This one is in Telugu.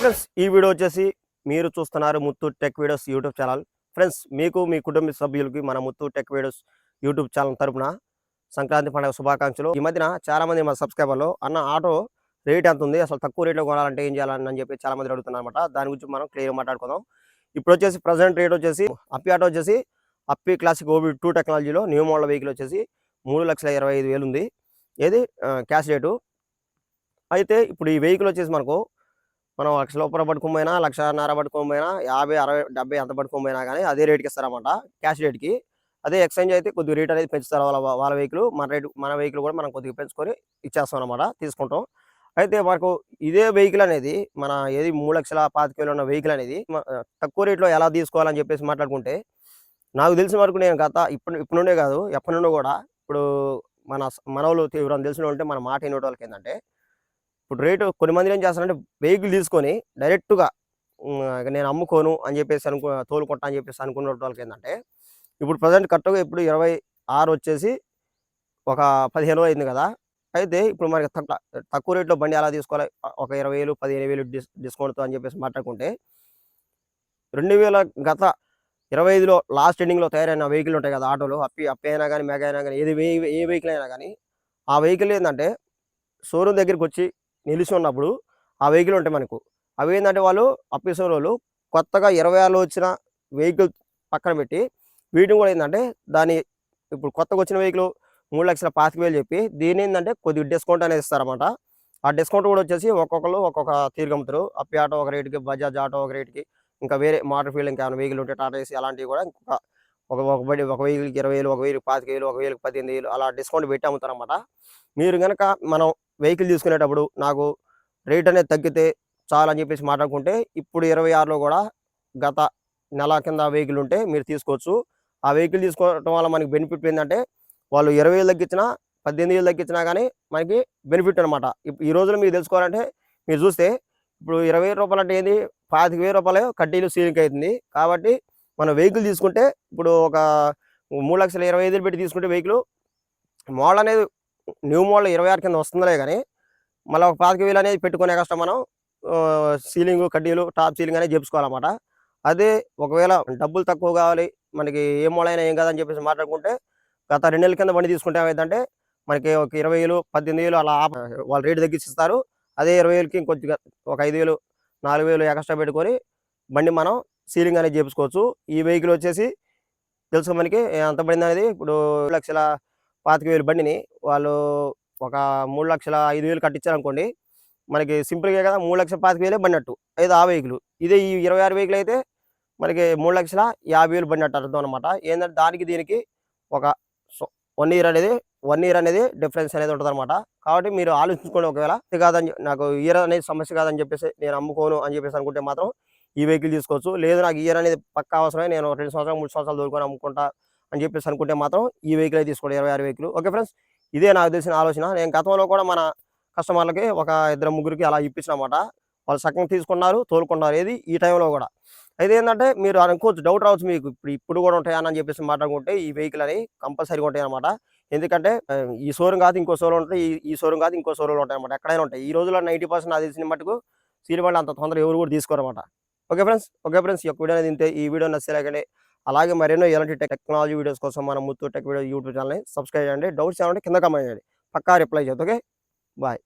ఫ్రెండ్స్ ఈ వీడియో వచ్చేసి మీరు చూస్తున్నారు Muthu tech videos YouTube channel. Friends మీకు మీ కుటుంబ సభ్యులకి మన Muthu tech videos YouTube channel తరపున సంక్రాంతి పండుగ శుభాకాంక్షలు. ఈ మధ్యన చాలా మంది మన సబ్స్క్రైబర్లు అన్న ఆటో రేట్ ఎంత ఉంది? అసలు తక్కువ రేట్లో కొనాలంటే ఏం చేయాలని అని చెప్పి చాలా మంది అడుగుతున్నారు అనమాట దాని గురించి మనం క్లియర్గా మాట్లాడుకుందాం. ఇప్పుడు వచ్చేసి ప్రజెంట్ రేట్ వచ్చేసి అప్పి ఆటో వచ్చేసి అప్పి క్లాసిక్ ఓబీ టూ టెక్నాలజీలో న్యూ మోడల్ వెహికల్ వచ్చేసి మూడు లక్షల ఇరవై ఐదు వేలు ఉంది. ఏది? Cash rate. అయితే ఇప్పుడు ఈ వెహికల్ వచ్చేసి మనకు మనం లక్ష లోపల పట్టుకోపోయినా లక్షన్నర పట్టుకోపోయినా యాభై అరవై డెబ్బై ఎంత పట్టుకోపోయినా కానీ అదే రేట్కి ఇస్తారన్నమాట క్యాష్ రేట్కి అదే ఎక్స్చేంజ్ అయితే కొద్దిగా రేట్ అనేది పెంచుతారు వాళ్ళ వాళ్ళ వెహికల్ మన రేటు మన వెహికల్ కూడా మనం కొద్దిగా పెంచుకొని ఇచ్చేస్తాం అనమాట తీసుకుంటాం. అయితే మనకు ఇదే వెహికల్ అనేది మన ఏది మూడు లక్షల పాతిక వేలు ఉన్న వెహికల్ అనేది తక్కువ రేట్లో ఎలా తీసుకోవాలని చెప్పేసి మాట్లాడుకుంటే నాకు తెలిసిన వరకు నేను గత ఇప్పుడు ఇప్పుడు నుండే కాదు ఎప్పటి నుండో కూడా ఇప్పుడు మన మనవలు తీవ్రం తెలిసిన ఉంటే మన మాట అయిన వాళ్ళకి ఏంటంటే ఇప్పుడు రేటు కొన్ని మంది ఏం చేస్తారంటే వెహికల్ తీసుకొని డైరెక్ట్గా నేను అమ్ముకోను అని చెప్పేసి అనుకో తోలుకుంటా అని చెప్పేసి అనుకున్న వాళ్ళకి ఏంటంటే ఇప్పుడు ప్రజెంట్ కరెక్ట్గా ఇప్పుడు ఇరవై ఆరు వచ్చేసి ఒక పదిహేను అయింది కదా అయితే ఇప్పుడు మనకి తక్కువ తక్కువ రేట్లో బండి ఎలా తీసుకోవాలి? ఒక ఇరవై వేలు పదిహేను వేలు డిస్ డిస్కౌంట్తో అని చెప్పేసి మాట్లాడుకుంటే రెండు వేల గత ఇరవై ఐదులో లాస్ట్ ఎండింగ్లో తయారైన వెహికల్ ఉంటాయి కదా ఆటోలు అప్పి అప్పి అయినా కానీ మెగా అయినా కానీ ఏది ఏ- ఏ వెహికల్ అయినా కానీ ఆ వెహికల్ ఏంటంటే షోరూమ్ దగ్గరికి వచ్చి నిలిచి ఉన్నప్పుడు ఆ వెహికల్ ఉంటాయి మనకు. అవి ఏంటంటే వాళ్ళు అప్పి వాళ్ళు కొత్తగా ఇరవై ఆరులో వచ్చిన వెహికల్ పక్కన పెట్టి వీటిని కూడా ఏంటంటే దాని ఇప్పుడు కొత్తగా వచ్చిన వెహికల్ మూడు లక్షల పాతిక వేలు చెప్పి దీని ఏంటంటే కొద్దిగా డిస్కౌంట్ అనేది ఇస్తారన్నమాట. ఆ డిస్కౌంట్ కూడా వచ్చేసి ఒక్కొక్కరు ఒక్కొక్క తీరుగా అమ్ముతారు. అప్పి ఆటో ఒక రేటుకి బజాజ్ ఆటో ఒక రేటుకి ఇంకా వేరే మోటార్ ఫీల్డ్ ఇంకా వెహికల్ ఉంటే టాటా ఏసీ అలాంటివి కూడా ఇంకొక ఒక ఒక బడి ఒక వెహికల్కి ఇరవై వేలు ఒక వెయ్యికి పాతిక వేలు ఒక వేలకు పద్దెనిమిది వేలు అలా డిస్కౌంట్ పెట్టి అమ్ముతారు అన్నమాట మీరు కనుక మనం వెహికల్ తీసుకునేటప్పుడు నాకు రేట్ అనేది తగ్గితే చాలా అని చెప్పేసి మాట్లాడుకుంటే ఇప్పుడు ఇరవై ఆరులో కూడా గత నెల కింద వెహికల్ ఉంటే మీరు తీసుకోవచ్చు. ఆ వెహికల్ తీసుకోవడం వల్ల మనకి బెనిఫిట్ ఏంటంటే వాళ్ళు ఇరవై వేలు తగ్గించినా పద్దెనిమిది వేలు తగ్గించినా కానీ మనకి బెనిఫిట్ అనమాట ఈ రోజులో మీరు తెలుసుకోవాలంటే మీరు చూస్తే ఇప్పుడు ఇరవై రూపాయలు అంటే ఏంది? పాతిక వెయ్యి రూపాయలు కడ్డీలు సీలింగ్ అవుతుంది. కాబట్టి మనం వెహికల్ తీసుకుంటే ఇప్పుడు ఒక మూడు లక్షల ఇరవై ఐదులు పెట్టి తీసుకుంటే వెహికల్ మోడల్ అనేది న్యూ మోడల్ ఇరవై ఆరు కింద వస్తుందిలే కానీ మళ్ళీ ఒక పాతిక వేలు అనేది పెట్టుకునే కష్టం మనం సీలింగ్ కడ్డీలు టాప్ సీలింగ్ అనేది చెప్పుకోవాలన్నమాట అదే ఒకవేళ డబ్బులు తక్కువ కావాలి మనకి ఏ మోడల్ అయినా ఏం కాదని చెప్పేసి మాట్లాడుకుంటే గత రెండు నెలల కింద బండి తీసుకుంటే ఏమైందంటే మనకి ఒక ఇరవై వేలు పద్దెనిమిది వేలు అలా వాళ్ళు రేటు తగ్గించిస్తారు. అదే ఇరవై వేలకి ఇంకొద్దిగా ఒక ఐదు వేలు నాలుగు వేలు ఎక్స్ట్రా పెట్టుకొని బండి మనం సీలింగ్ అనేది చేపించుకోవచ్చు. ఈ వెహికల్ వచ్చేసి తెలుసు మనకి ఎంత పడింది అనేది ఇప్పుడు లక్షల పాతిక వేలు బండిని వాళ్ళు ఒక మూడు లక్షల ఐదు వేలు కట్టించారనుకోండి మనకి సింపుల్గా కదా మూడు లక్షల పాతిక వేలే బండినట్టు అయితే ఆ వెహికల్. ఇదే ఈ ఇరవై ఆరు వెహికల్ అయితే మనకి మూడు లక్షల యాభై వేలు బండినట్టు అర్థం అనమాట ఏంటంటే దానికి దీనికి ఒక వన్ ఇయర్ అనేది వన్ ఇయర్ అనేది డిఫరెన్స్ అనేది ఉంటుంది అనమాట కాబట్టి మీరు ఆలోచించుకోండి ఒకవేళ. ఇది కాదని నాకు ఇయర్ అనేది సమస్య కాదని చెప్పేసి నేను అమ్ముకోను అని చెప్పేసి అనుకుంటే మాత్రం ఈ వెహికల్ తీసుకోవచ్చు. లేదు నాకు ఇయర్ అనేది పక్కా అవసరమే నేను రెండు సంవత్సరాలు మూడు సంవత్సరాలు దొరుకుని అమ్ముకుంటా అని చెప్పేసి అనుకుంటే మాత్రం ఈ వెహికల్ తీసుకోండి ఇరవై ఆరు వెహికల్. ఓకే ఫ్రెండ్స్ ఇదే నాకు తెలిసిన ఆలోచన. నేను గతంలో కూడా మన కస్టమర్లకి ఒక ఇద్దరు ముగ్గురికి అలా ఇప్పించినమాట. వాళ్ళు సగం తీసుకున్నారు తోలుకున్నారు. ఏది? ఈ టైంలో కూడా. అయితే ఏంటంటే మీరు అనుకోవచ్చు డౌట్ రావచ్చు మీకు. ఇప్పుడు ఇప్పుడు కూడా ఉంటాయని అని చెప్పేసి మాట్లాడుకుంటే ఈ వెహికల్ అని కంపల్సరీగా ఉంటాయి అనమాట ఎందుకంటే ఈ షోరూమ్ కాదు ఇంకో షోరూమ్ ఉంటాయి ఈ- షోరూమ్ కాదు ఇంకో షోరూమ్ ఉంటాయి అనమాట ఎక్కడైనా ఉంటాయి. ఈ రోజుల్లో నైంటీ పర్సెంట్ నాకు తెలిసిన మటుకు సీల్ అంత తొందరగా ఎవరు కూడా తీసుకోరన్నమాట ఓకే ఫ్రెండ్స్ ఓకే ఫ్రెండ్స్ ఈ యొక్క వీడియో అనేది ఈ వీడియో నచ్చలేకండి అలాగే మరెన్నో ఎలాంటి టెక్నాలజీ వీడియోస్ కోసం మన ముత్తు టెక్ వీడియో యూట్యూబ్ ఛానల్ని సబ్స్క్రైబ్ చేయండి. డౌట్స్ ఏమంటే కింద కమెంట్ చేయండి. పక్కా రిప్లై చేద్దాం ఓకే? బాయ్.